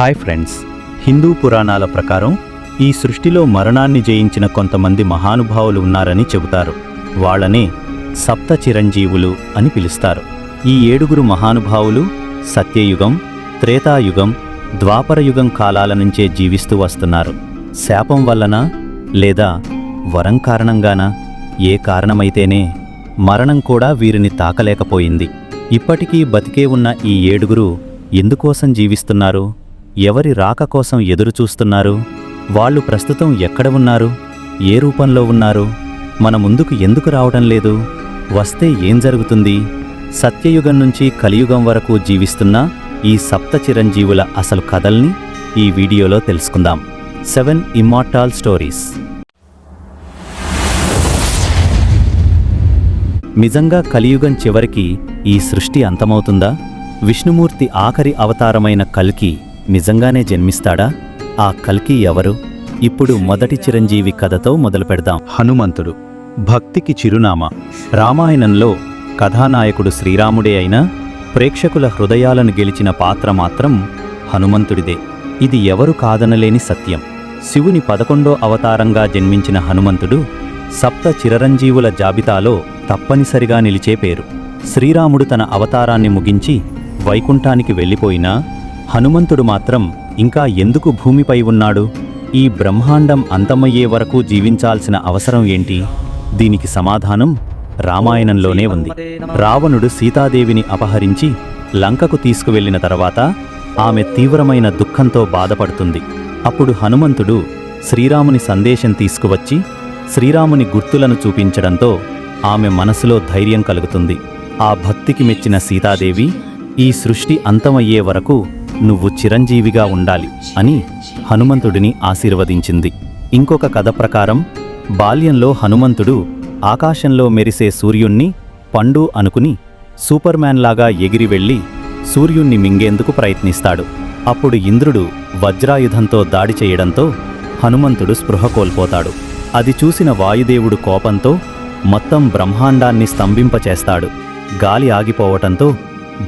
Hi friends Hindu పురాణాల ప్రకారం ఈ సృష్టిలో మరణాన్ని జయించిన కొంతమంది మహానుభావులు ఉన్నారని చెబుతారు. వాళ్ళనే సప్త చిరంజీవులు అని పిలుస్తారు. ఈ ఏడుగురు మహానుభావులు సత్యయుగం త్రేతాయుగం ద్వాపరయుగం కాలాల నుంచే జీవిస్తూ వస్తున్నారు. శాపం వల్లనా లేదా వరం కారణంగానా ఏ కారణమైతేనే మరణం కూడా వీరిని తాకలేకపోయింది. ఇప్పటికీ బతికే ఉన్న ఈ ఏడుగురు ఎందుకోసం జీవిస్తున్నారు? ఎవరి రాక కోసం ఎదురుచూస్తున్నారు వాళ్ళు ప్రస్తుతం ఎక్కడ ఉన్నారు? ఏ రూపంలో ఉన్నారు? మన ముందుకు ఎందుకు రావడం లేదు? వస్తే ఏం జరుగుతుంది? సత్యయుగం నుంచి కలియుగం వరకు జీవిస్తున్న ఈ సప్త చిరంజీవుల అసలు కథల్ని ఈ వీడియోలో తెలుసుకుందాం. Seven immortal stories. నిజంగా కలియుగం చివరికి ఈ సృష్టి అంతమవుతుందా? విష్ణుమూర్తి ఆఖరి అవతారమైన కల్కి నిజంగానే జన్మిస్తాడా? ఆ కల్కి ఎవరు? ఇప్పుడు మొదటి చిరంజీవి కథతో మొదలు పెడదాం హనుమంతుడు భక్తికి చిరునామా. రామాయణంలో కథానాయకుడు శ్రీరాముడే అయినా ప్రేక్షకుల హృదయాలను గెలిచిన పాత్ర మాత్రం హనుమంతుడిదే. ఇది ఎవరు కాదనలేని సత్యం. శివుని పదకొండో అవతారంగా జన్మించిన హనుమంతుడు సప్త చిరరంజీవుల జాబితాలో తప్పనిసరిగా నిలిచే పేరు. శ్రీరాముడు తన అవతారాన్ని ముగించి వైకుంఠానికి వెళ్ళిపోయినా హనుమంతుడు మాత్రం ఇంకా ఎందుకు భూమిపై ఉన్నాడు? ఈ బ్రహ్మాండం అంతమయ్యే వరకు జీవించాల్సిన అవసరం ఏంటి? దీనికి సమాధానం రామాయణంలోనే ఉంది. రావణుడు సీతాదేవిని అపహరించి లంకకు తీసుకువెళ్ళిన తర్వాత ఆమె తీవ్రమైన దుఃఖంతో బాధపడుతుంది. అప్పుడు హనుమంతుడు శ్రీరాముని సందేశం తీసుకువచ్చి శ్రీరాముని గుర్తులను చూపించడంతో ఆమె మనసులో ధైర్యం కలుగుతుంది. ఆ భక్తికి మెచ్చిన సీతాదేవి ఈ సృష్టి అంతమయ్యే వరకు నువ్వు చిరంజీవిగా ఉండాలి అని హనుమంతుడిని ఆశీర్వదించింది. ఇంకొక కథ ప్రకారం బాల్యంలో హనుమంతుడు ఆకాశంలో మెరిసే సూర్యుణ్ణి పండు అనుకుని సూపర్ ఎగిరి వెళ్ళి సూర్యుణ్ణి మింగేందుకు ప్రయత్నిస్తాడు. అప్పుడు ఇంద్రుడు వజ్రాయుధంతో దాడి చేయడంతో హనుమంతుడు స్పృహ కోల్పోతాడు. అది చూసిన వాయుదేవుడు కోపంతో మొత్తం బ్రహ్మాండాన్ని స్తంభింపచేస్తాడు. గాలి ఆగిపోవటంతో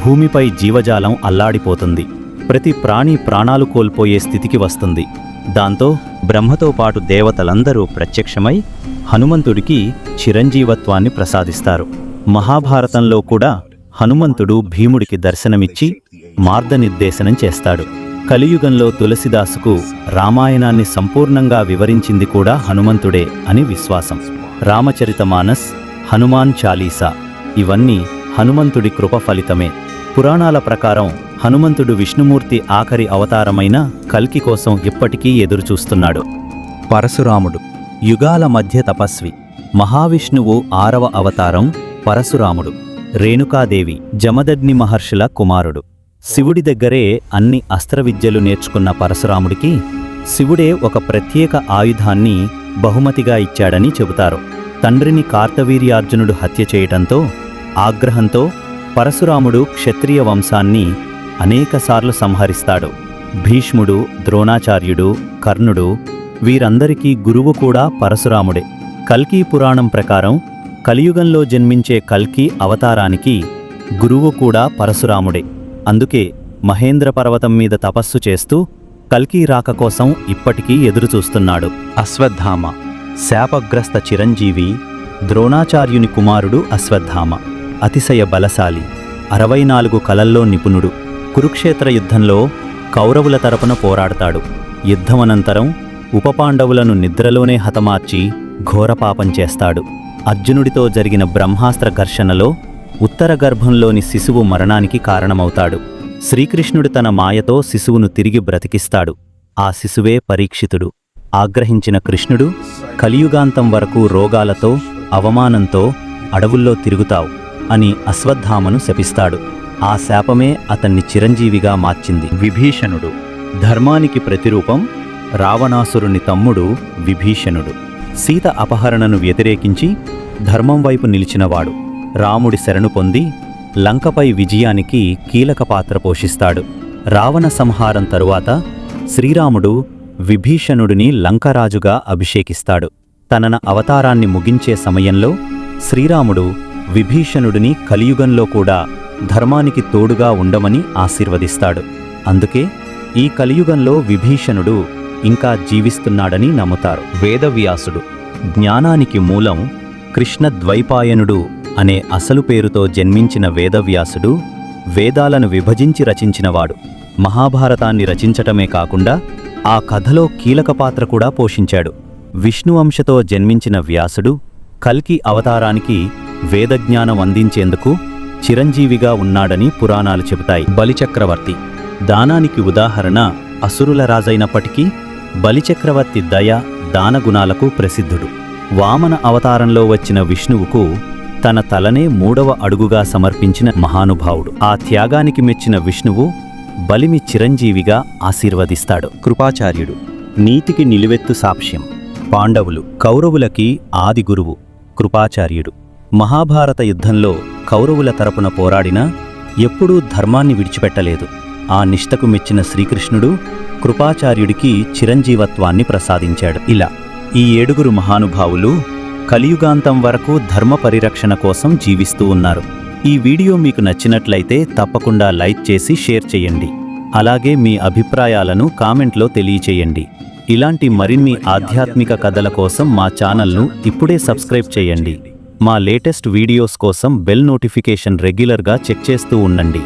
భూమిపై జీవజాలం అల్లాడిపోతుంది. ప్రతి ప్రాణి ప్రాణాలు కోల్పోయే స్థితికి వస్తుంది. దాంతో బ్రహ్మతో పాటు దేవతలందరూ ప్రత్యక్షమై హనుమంతుడికి చిరంజీవత్వాన్ని ప్రసాదిస్తారు. మహాభారతంలో కూడా హనుమంతుడు భీముడికి దర్శనమిచ్చి మార్గనిర్దేశనం చేస్తాడు. కలియుగంలో తులసిదాసుకు రామాయణాన్ని సంపూర్ణంగా వివరించింది కూడా హనుమంతుడే అని విశ్వాసం. రామచరితమానస్ హనుమాన్ చాలీసా ఇవన్నీ హనుమంతుడి కృప ఫలితమే. పురాణాల ప్రకారం హనుమంతుడు విష్ణుమూర్తి ఆఖరి అవతారమైన కల్కి కోసం ఇప్పటికీ ఎదురుచూస్తున్నాడు. పరశురాముడు యుగాల మధ్య తపస్వి మహావిష్ణువు ఆరవ అవతారం పరశురాముడు రేణుకాదేవి జమదగ్ని మహర్షుల కుమారుడు. శివుడి దగ్గరే అన్ని అస్త్రవిద్యలు నేర్చుకున్న పరశురాముడికి శివుడే ఒక ప్రత్యేక ఆయుధాన్ని బహుమతిగా ఇచ్చాడని చెబుతారు. తండ్రిని కార్తవీర్యార్జునుడు హత్య చేయటంతో ఆగ్రహంతో పరశురాముడు క్షత్రియ వంశాన్ని అనేకసార్లు సంహరిస్తాడు. భీష్ముడు ద్రోణాచార్యుడు కర్ణుడు వీరందరికీ గురువు కూడా పరశురాముడే. కల్కి పురాణం ప్రకారం కలియుగంలో జన్మించే కల్కి అవతారానికి గురువు కూడా పరశురాముడే. అందుకే మహేంద్ర పర్వతం మీద తపస్సు చేస్తూ కల్కి రాక కోసం ఇప్పటికీ ఎదురుచూస్తున్నాడు. అశ్వత్థామ శాపగ్రస్త చిరంజీవి ద్రోణాచార్యుని కుమారుడు అశ్వత్థామ. అతిశయ బలశాలి. అరవై నాలుగు కలల్లో నిపుణుడు. కురుక్షేత్ర యుద్ధంలో కౌరవుల తరపున పోరాడతాడు. యుద్ధమనంతరం ఉపపాండవులను నిద్రలోనే హతమార్చి ఘోరపాపం చేస్తాడు. అర్జునుడితో జరిగిన బ్రహ్మాస్త్ర ఘర్షణలో ఉత్తర గర్భంలోని శిశువు మరణానికి కారణమవుతాడు. శ్రీకృష్ణుడు తన మాయతో శిశువును తిరిగి బ్రతికిస్తాడు. ఆ శిశువే పరీక్షితుడు. ఆగ్రహించిన కృష్ణుడు కలియుగాంతం వరకు రోగాలతో అవమానంతో అడవుల్లో తిరుగుతావు. అని అశ్వత్థామను శపిస్తాడు. ఆ శాపమే అతన్ని చిరంజీవిగా మార్చింది. విభీషణుడు. ధర్మానికి ప్రతిరూపం రావణాసురుని తమ్ముడు విభీషణుడు. సీత అపహరణను వ్యతిరేకించి ధర్మం వైపు నిలిచినవాడు. రాముడి శరణు పొంది లంకపై విజయానికి కీలక పాత్ర పోషిస్తాడు. రావణ సంహారం తరువాత శ్రీరాముడు విభీషణుడిని లంకరాజుగా అభిషేకిస్తాడు. తనన అవతారాన్ని ముగించే సమయంలో శ్రీరాముడు విభీషణుడిని కలియుగంలో కూడా ధర్మానికి తోడుగా ఉండమని ఆశీర్వదిస్తాడు. అందుకే ఈ కలియుగంలో విభీషణుడు ఇంకా జీవిస్తున్నాడని నమ్ముతారు. వేదవ్యాసుడు జ్ఞానానికి మూలం కృష్ణ ద్వైపాయనుడు అనే అసలు పేరుతో జన్మించిన వేదవ్యాసుడు వేదాలను విభజించి రచించినవాడు. మహాభారతాన్ని రచించటమే కాకుండా ఆ కథలో కీలక పాత్ర కూడా పోషించాడు. విష్ణువంశతో జన్మించిన వ్యాసుడు కల్కి అవతారానికి వేదజ్ఞానం అందించేందుకు చిరంజీవిగా ఉన్నాడని పురాణాలు చెబుతాయి. బలిచక్రవర్తి. దానానికి ఉదాహరణ అసురుల రాజైనప్పటికీ బలిచక్రవర్తి దయ దానగుణాలకు ప్రసిద్ధుడు. వామన అవతారంలో వచ్చిన విష్ణువుకు తన తలనే మూడవ అడుగుగా సమర్పించిన మహానుభావుడు. ఆ త్యాగానికి మెచ్చిన విష్ణువు బలిమి చిరంజీవిగా ఆశీర్వదిస్తాడు. కృపాచార్యుడు. నీతికి నిలువెత్తు సాక్ష్యం. పాండవులు. కౌరవులకి ఆది గురువు. కృపాచార్యుడు. మహాభారత యుద్ధంలో కౌరవుల తరపున పోరాడినా ఎప్పుడూ ధర్మాన్ని విడిచిపెట్టలేదు. ఆ నిష్టకు మెచ్చిన శ్రీకృష్ణుడు కృపాచార్యుడికి చిరంజీవత్వాన్ని ప్రసాదించాడు. ఇలా ఈ ఏడుగురు మహానుభావులు కలియుగాంతం వరకు ధర్మ పరిరక్షణ కోసం జీవిస్తూ ఉన్నారు. ఈ వీడియో మీకు నచ్చినట్లయితే తప్పకుండా లైక్ చేసి షేర్ చేయండి. అలాగే మీ అభిప్రాయాలను కామెంట్లో తెలియచేయండి. ఇలాంటి మరిన్ని ఆధ్యాత్మిక కథల కోసం మా ఛానల్ను ఇప్పుడే సబ్స్క్రైబ్ చేయండి. మా లేటెస్ట్ వీడియోస్ కోసం బెల్ నోటిఫికేషన్ రెగ్యులర్గా చెక్ చేస్తూ ఉండండి.